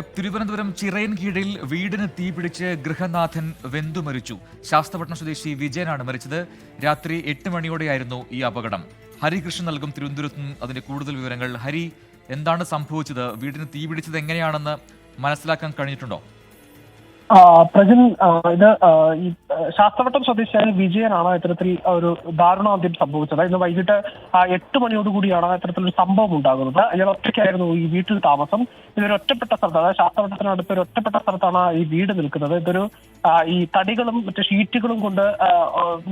തിരുവനന്തപുരം ചിറയൻ കീഴിൽ വീടിന് തീപിടിച്ച് ഗൃഹനാഥൻ വെന്തു മരിച്ചു. ശാസ്തപട്ടണം സ്വദേശി വിജയനാണ് മരിച്ചത്. രാത്രി എട്ട് മണിയോടെയായിരുന്നു ഈ അപകടം. ഹരികൃഷ്ണൻ നൽകും തിരുവനന്തപുരത്ത് അതിന്റെ കൂടുതൽ വിവരങ്ങൾ. ഹരി എന്താണ് സംഭവിച്ചത്? വീടിന് തീപിടിച്ചത് എങ്ങനെയാണെന്ന് മനസ്സിലാക്കാൻ കഴിഞ്ഞിട്ടുണ്ടോ? പ്രജിൻ ഇത് ഈ ശാസ്ത്രവട്ടം സ്വദേശിയായ വിജയനാണ് ഇത്തരത്തിൽ ഒരു ദാരുണാന്ത്യം സംഭവിച്ചത്. ഇന്ന് വൈകിട്ട് എട്ട് മണിയോടുകൂടിയാണ് ഇത്തരത്തിലൊരു സംഭവം ഉണ്ടാകുന്നത്. ഇയാൾ ഒറ്റയ്ക്കായിരുന്നു ഈ വീട്ടിൽ താമസം. ഇതൊരു ഒറ്റപ്പെട്ട സ്ഥലത്ത് അതായത് ശാസ്ത്രവട്ടത്തിനടുത്ത് ഒരു ഒറ്റപ്പെട്ട സ്ഥലത്താണ് ഈ വീട് നിൽക്കുന്നത്. ഇതൊരു ഈ തടികളും മറ്റു ഷീറ്റുകളും കൊണ്ട്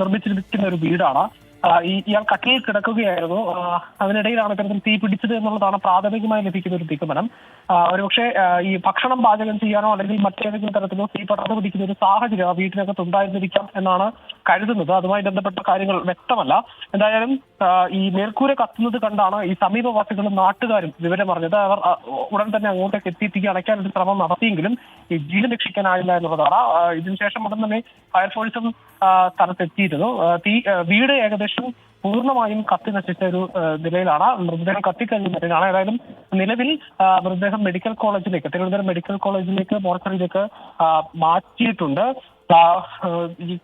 നിർമ്മിച്ചിരിക്കുന്ന ഒരു വീടാണ്. ഇയാൾ കട്ടിലിൽ കിടക്കുകയായിരുന്നു. അതിനിടയിലാണ് ഇത്തരത്തിൽ തീ പിടിച്ചത് എന്നുള്ളതാണ് പ്രാഥമികമായി ലഭിക്കുന്ന ഒരു നിഗമനം. ഒരുപക്ഷെ ഈ ഭക്ഷണം പാചകം ചെയ്യാനോ അല്ലെങ്കിൽ മറ്റേതെങ്കിലും തരത്തിലോ തീ പടർന്നു പിടിക്കുന്ന ഒരു സാഹചര്യം ആ വീട്ടിനകത്ത് ഉണ്ടായിരുന്നിരിക്കാം എന്നാണ് കരുതുന്നത്. അതുമായി ബന്ധപ്പെട്ട കാര്യങ്ങൾ വ്യക്തമല്ല. എന്തായാലും ഈ മേൽക്കൂര കത്തുന്നത് കണ്ടാണ് ഈ സമീപവാസികളും നാട്ടുകാരും വിവരം അറിഞ്ഞത് അവർ ഉടൻ തന്നെ അങ്ങോട്ടേക്ക് എത്തി തീ അണയ്ക്കാൻ ഒരു ശ്രമം നടത്തിയെങ്കിലും ഈ ജീവൻ രക്ഷിക്കാനായില്ല എന്നുള്ളതാണ്. ഇതിനുശേഷം ഉടൻ തന്നെ ഫയർഫോഴ്സും സ്ഥലത്തെത്തിയിരുന്നു. തീ വീട് ഏകദേശം പൂർണമായും കത്തി നശിച്ച ഒരു നിലയിലാണ്. മൃതദേഹം കത്തിക്കഴിഞ്ഞ നിലയിലാണ്. ഏതായാലും നിലവിൽ മൃതദേഹം മെഡിക്കൽ കോളേജിലേക്ക് തിരുവനന്തപുരം മെഡിക്കൽ കോളേജിലേക്ക് മോർച്ചറിയിലേക്ക് മാറ്റിയിട്ടുണ്ട്. ഈ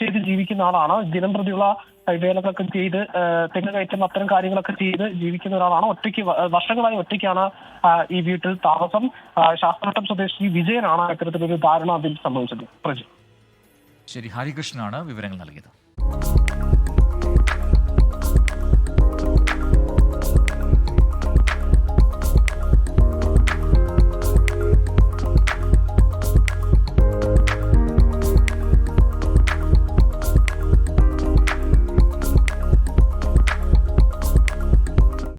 ചെയ്ത് ജീവിക്കുന്ന ആളാണ്. ദിനം പ്രതിയുള്ള വേലകളൊക്കെ ചെയ്ത് തെങ്ങ് കയറ്റം അത്തരം കാര്യങ്ങളൊക്കെ ചെയ്ത് ജീവിക്കുന്ന ഒരാളാണ്. ഒറ്റയ്ക്ക് വർഷങ്ങളായി ഒറ്റയ്ക്കാണ് ഈ വീട്ടിൽ താമസം. ശാസ്ത്രഘട്ടം സ്വദേശി വിജയനാണ് ഇത്തരത്തിലൊരു അതിൽ സംഭവിച്ചത്. പ്രജി ശരി ഹരികൃഷ്ണനാണ് വിവരങ്ങൾ നൽകിയത്.